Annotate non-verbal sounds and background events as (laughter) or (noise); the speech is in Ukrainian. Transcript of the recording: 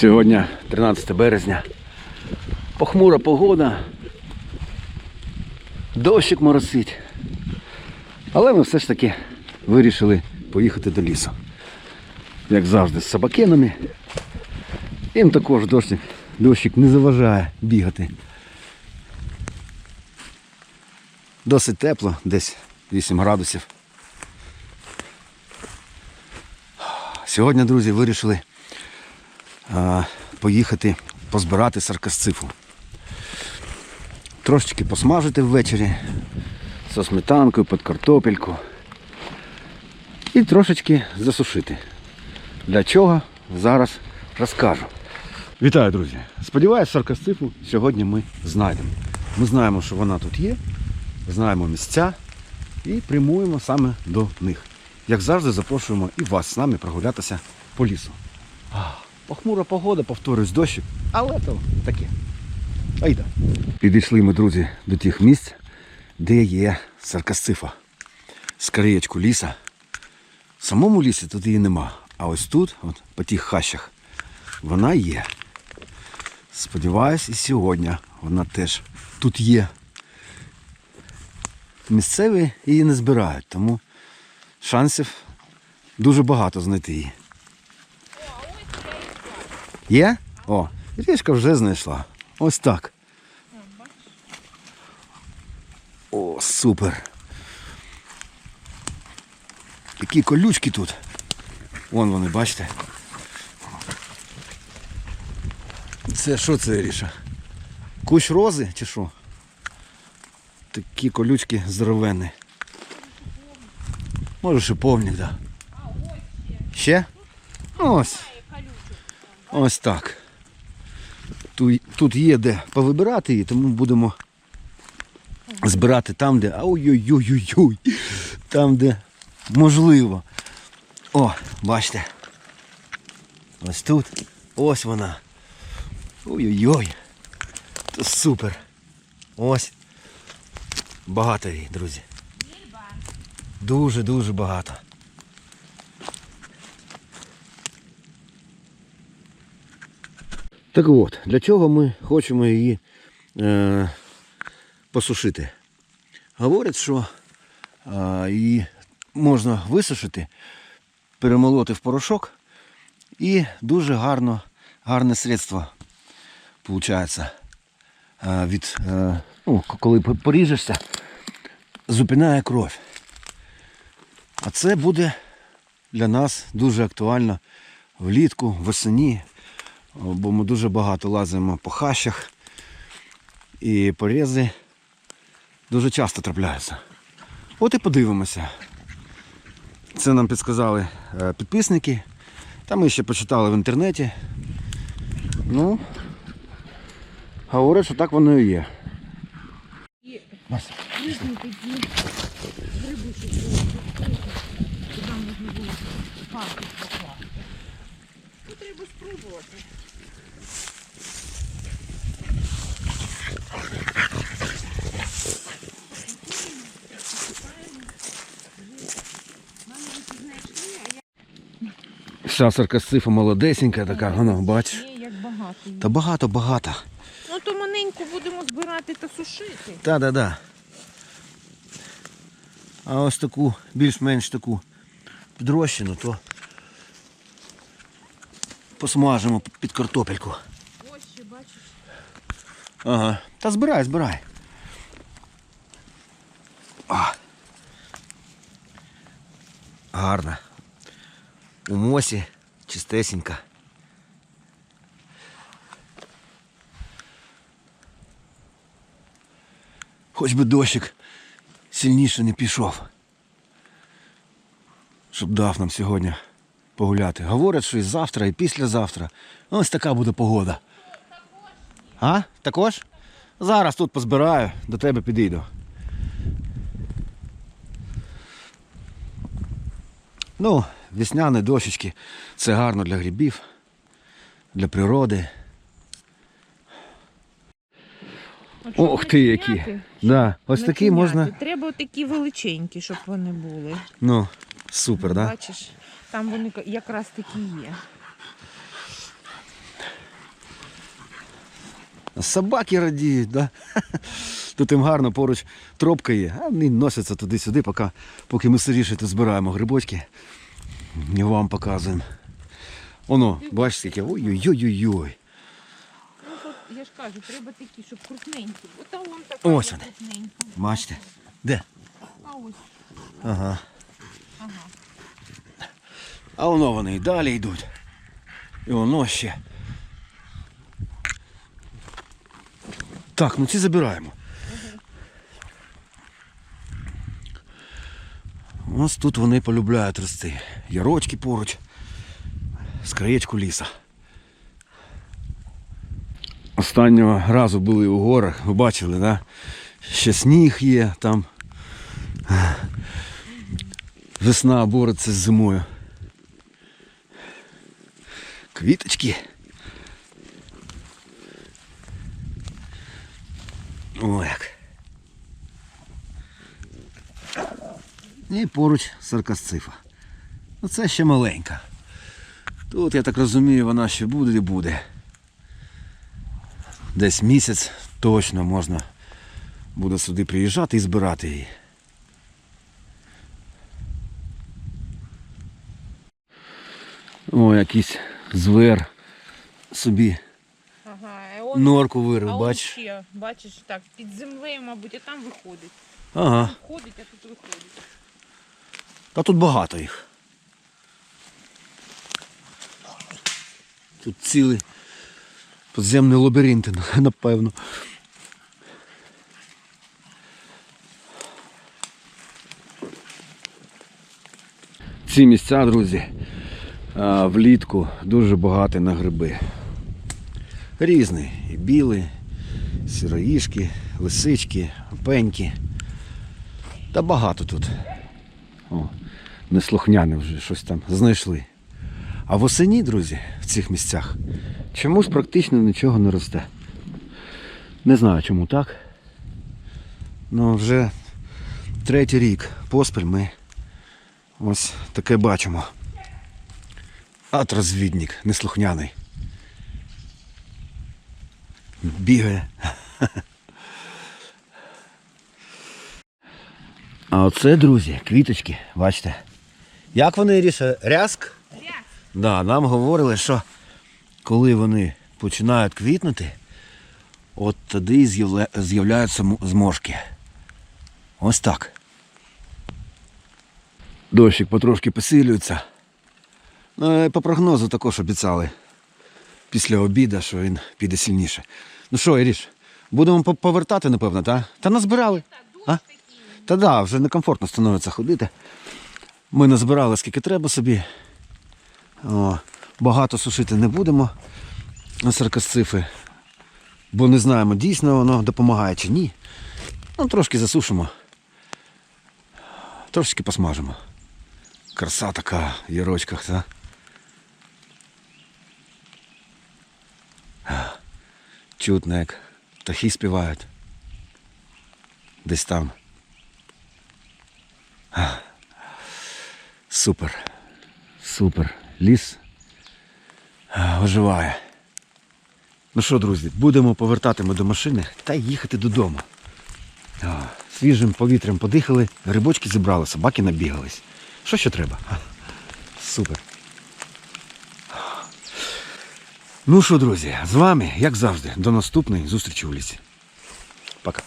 Сьогодні 13 березня. Похмура погода. Дощик моросить. Але ми все ж таки вирішили поїхати до лісу. Як завжди, з собакенами. Їм також дощик, дощик не заважає бігати. Досить тепло, десь 8 градусів. Сьогодні, друзі, вирішили поїхати позбирати саркасцифу. Трошечки посмажити ввечері зі сметанкою під картопельку. І трошечки засушити. Для чого зараз розкажу. Вітаю, друзі! Сподіваюсь, саркасцифу сьогодні ми знайдемо. Ми знаємо, що вона тут є, знаємо місця і прямуємо саме до них. Як завжди, запрошуємо і вас з нами прогулятися по лісу. Похмура погода, повторюсь, дощик, але то таке. Айда. Підійшли ми, друзі, до тих місць, де є саркасцифа. З краєчку ліса. В самому лісі тут її нема. А ось тут, от, по тих хащах, вона є. Сподіваюсь, і сьогодні вона теж тут є. Місцеві її не збирають, тому шансів дуже багато знайти її. Є? О, річка вже знайшла. Ось так. О, супер. Які колючки тут. Вон вони, бачите. Це що це, Ріша? Кущ рози чи що? Такі колючки здоровенні. Може шиповник, так. Да. Ще? Ось. Ось так. Тут, є де повибирати її, тому будемо збирати там, де. Ой-ой-ой-ой-ой. Там, де можливо. О, бачите. Ось тут. Ось вона. Ой-ой-ой. Супер. Ось. Багато її, друзі. Дуже-дуже багато. Так от, для чого ми хочемо її е, посушити? Говорять, що е, її можна висушити, перемолоти в порошок і дуже гарно, гарне средство виходить. Е, від, е, ну, коли поріжешся, зупиняє кров. А це буде для нас дуже актуально влітку, восені, бо ми дуже багато лазимо по хащах і порези дуже часто трапляються. От і подивимося. Це нам підсказали е, підписники. Та ми ще почитали в інтернеті. Ну, говорять, що так воно і є. Такі грибочки, можна було пасти Вся саркасцифа молодесенька така, воно, бачиш. Як багато. Та багато-багато. Ну то маленьку будемо збирати та сушити. Та-да-да. А ось таку, більш-менш таку підрощену, то посмажемо під картопельку. Ось ще бачиш. Ага. Та збирай, збирай. А. Гарно. У мосі чистесенька. Хоч би дощик сильніше не пішов. Щоб дав нам сьогодні погуляти. Говорять, що і завтра, і післязавтра. Ось така буде погода. А? Також? Зараз тут позбираю, до тебе підійду. Ну, весняні дощечки це гарно для грибів, для природи. Ох ти які. Да, ось такі можна. Треба такі величенькі, щоб вони були. Ну, супер, да? Бачиш, там вони якраз такі є. Собаки радіють, да? (laughs) Тут їм гарно поруч тропка є, а вони носяться туди-сюди, поки, поки ми сиріше тут збираємо грибочки. І вам показуємо. Оно, бачиш, скільки. Ой-ой-ой-ой-ой. Ну, я ж кажу, треба такі, щоб крупненькі. Ота вон така Ось вони. крупненька. Бачите? Де? А ось, Ага. ага. А воно вони і далі йдуть. І воно ще. Так, ну ці забираємо. Ось тут вони полюбляють рости. Ярочки поруч, з краєчку ліса. Останнього разу були у горах, ви бачили, да? Ще сніг є там. Весна бореться з зимою. Квіточки. О, як. І поруч саркасцифа. Ну це ще маленька. Тут, я так розумію, вона ще буде і буде. Десь місяць точно можна буде сюди приїжджати і збирати її. О, якийсь звер собі Ага, он, норку вирив, бачиш? ще, бачиш, так, під землею, мабуть, а там виходить. Ага. Входить, а тут виходить. Та тут багато їх. Тут цілий підземний лабіринт, (laughs) напевно. Ці місця, друзі, влітку дуже багаті на гриби. Різні. І білі, сіроїшки, лисички, пеньки. Та багато тут. О, неслухняне вже щось там знайшли. А восені, друзі, в цих місцях чомусь практично нічого не росте. Не знаю, чому так. Ну вже третій рік поспіль ми ось таке бачимо. От розвідник, неслухняний. Бігає. (laughs) А оце, друзі, квіточки, бачите. Як вони ріше? Рязк? Ряд. Да, нам говорили, що коли вони починають квітнути, от тоді з'являються зморшки. Ось так. Дощик потрошки посилюється. Ну, і по прогнозу також обіцяли після обіду, що він піде сильніше. Ну що, Іріш, будемо повертати, напевно, так? Та назбирали. А? Та да, вже некомфортно становиться ходити. Ми назбирали скільки треба собі. О, багато сушити не будемо на саркасцифи, бо не знаємо, дійсно воно допомагає чи ні. Ну, трошки засушимо. Трошки посмажимо. Краса така в ярочках, так? Чутно, як птахи співають. Десь там. Супер. Супер. Ліс оживає. Ну що, друзі, будемо повертатися до машини та їхати додому. А, свіжим повітрям подихали, грибочки зібрали, собаки набігались. Що ще треба? Супер. Ну що, друзі, з вами, як завжди, до наступної зустрічі у лісі. Пока.